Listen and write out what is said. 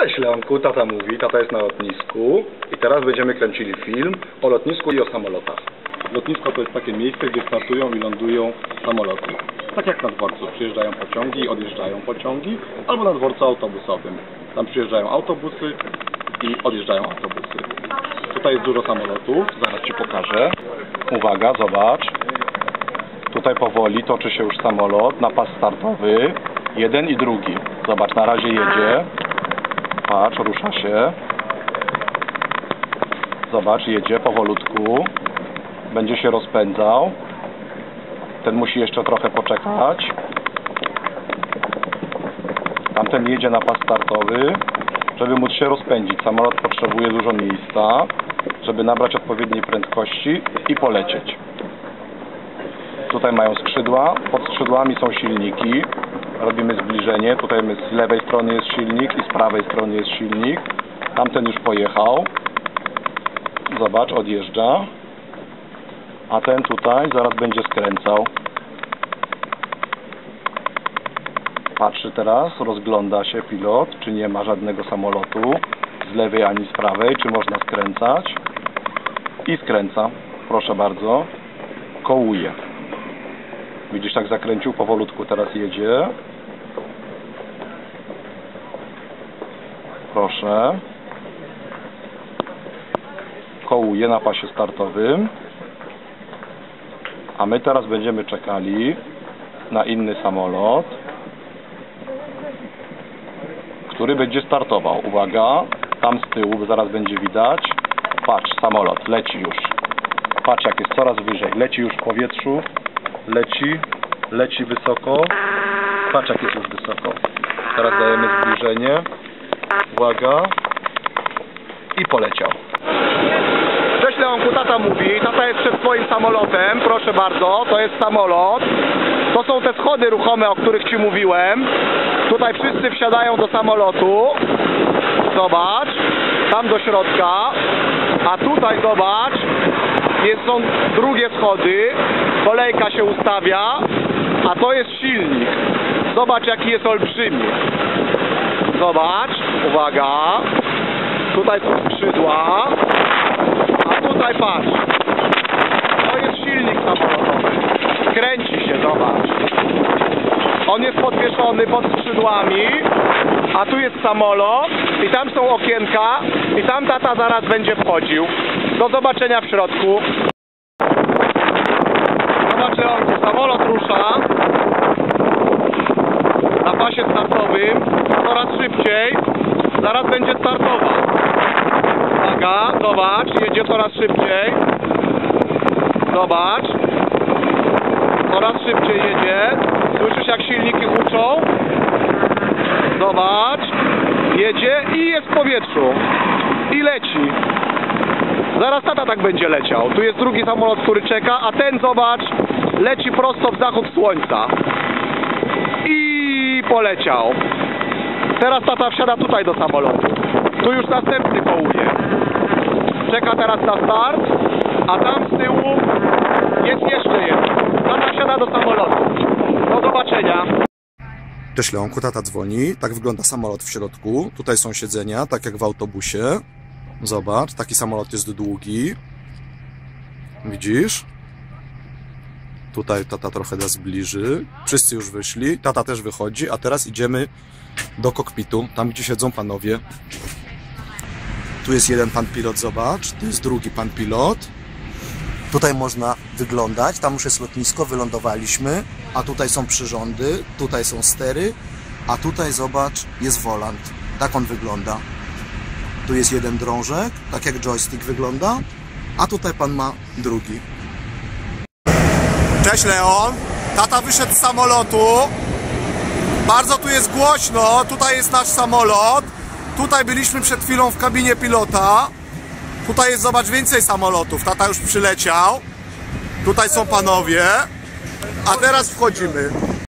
Cześć Leonku, tata mówi, tata jest na lotnisku i teraz będziemy kręcili film o lotnisku i o samolotach. Lotnisko to jest takie miejsce, gdzie startują i lądują samoloty. Tak jak na dworcu, przyjeżdżają pociągi, odjeżdżają pociągi, albo na dworcu autobusowym. Tam przyjeżdżają autobusy i odjeżdżają autobusy. Tutaj jest dużo samolotów, zaraz Ci pokażę. Uwaga, zobacz. Tutaj powoli toczy się już samolot na pas startowy. Jeden i drugi. Zobacz, na razie jedzie. Patrz, rusza się. Zobacz, jedzie powolutku. Będzie się rozpędzał. Ten musi jeszcze trochę poczekać. Tamten jedzie na pas startowy, żeby móc się rozpędzić. Samolot potrzebuje dużo miejsca, żeby nabrać odpowiedniej prędkości i polecieć. Tutaj mają skrzydła, pod skrzydłami są silniki. Robimy zbliżenie. Tutaj z lewej strony jest silnik i z prawej strony jest silnik. Tamten już pojechał. Zobacz, odjeżdża. A ten tutaj zaraz będzie skręcał. Patrzy teraz, rozgląda się pilot, czy nie ma żadnego samolotu z lewej ani z prawej, czy można skręcać. I skręca. Proszę bardzo. Kołuje. Widzisz, tak zakręcił, powolutku teraz jedzie. Proszę. Kołuje na pasie startowym. A my teraz będziemy czekali na inny samolot, który będzie startował. Uwaga, tam z tyłu, zaraz będzie widać. Patrz, samolot, leci już. Patrz, jak jest coraz wyżej. Leci już w powietrzu. Leci, leci wysoko. Patrz, jak jest już wysoko. Teraz dajemy zbliżenie. Uwaga. I poleciał. Cześć Leonku, tata mówi. Tata jest przed swoim samolotem. Proszę bardzo, to jest samolot. To są te schody ruchome, o których Ci mówiłem. Tutaj wszyscy wsiadają do samolotu. Zobacz. Tam do środka. A tutaj zobacz. Jest, są drugie schody. Kolejka się ustawia. A to jest silnik. Zobacz jaki jest olbrzymi. Zobacz. Uwaga. Tutaj są skrzydła. A tutaj patrz. To jest silnik samolotowy. Kręci się, zobacz. On jest podwieszony pod skrzydłami, a tu jest samolot i tam są okienka i tam tata zaraz będzie wchodził. Do zobaczenia w środku. Zobacz Leonku, samolot rusza na pasie startowym coraz szybciej. Zaraz będzie startował. Uwaga, zobacz, jedzie coraz szybciej. Zobacz. Coraz szybciej jedzie. Słyszysz jak silniki huczą? Zobacz. Jedzie i jest w powietrzu. I leci. Zaraz tata tak będzie leciał. Tu jest drugi samolot, który czeka, a ten zobacz, leci prosto w zachód słońca. I poleciał. Teraz tata wsiada tutaj do samolotu. Tu już następny kołuje. Czeka teraz na start, a tam z tyłu jest jeszcze jeden. Tata wsiada do samolotu. Do zobaczenia. Cześć Leonku, tata dzwoni. Tak wygląda samolot w środku. Tutaj są siedzenia, tak jak w autobusie. Zobacz, taki samolot jest długi. Widzisz? Tutaj tata trochę nas zbliży. Wszyscy już wyszli. Tata też wychodzi, a teraz idziemy do kokpitu, tam gdzie siedzą panowie. Tu jest jeden pan pilot, zobacz. Tu jest drugi pan pilot. Tutaj można wyglądać, tam już jest lotnisko, wylądowaliśmy, a tutaj są przyrządy, tutaj są stery, a tutaj zobacz, jest volant. Tak on wygląda. Tu jest jeden drążek, tak jak joystick wygląda, a tutaj pan ma drugi. Cześć Leon, tata wyszedł z samolotu. Bardzo tu jest głośno, tutaj jest nasz samolot. Tutaj byliśmy przed chwilą w kabinie pilota. Tutaj jest, zobacz, więcej samolotów. Tata już przyleciał. Tutaj są panowie. A teraz wchodzimy.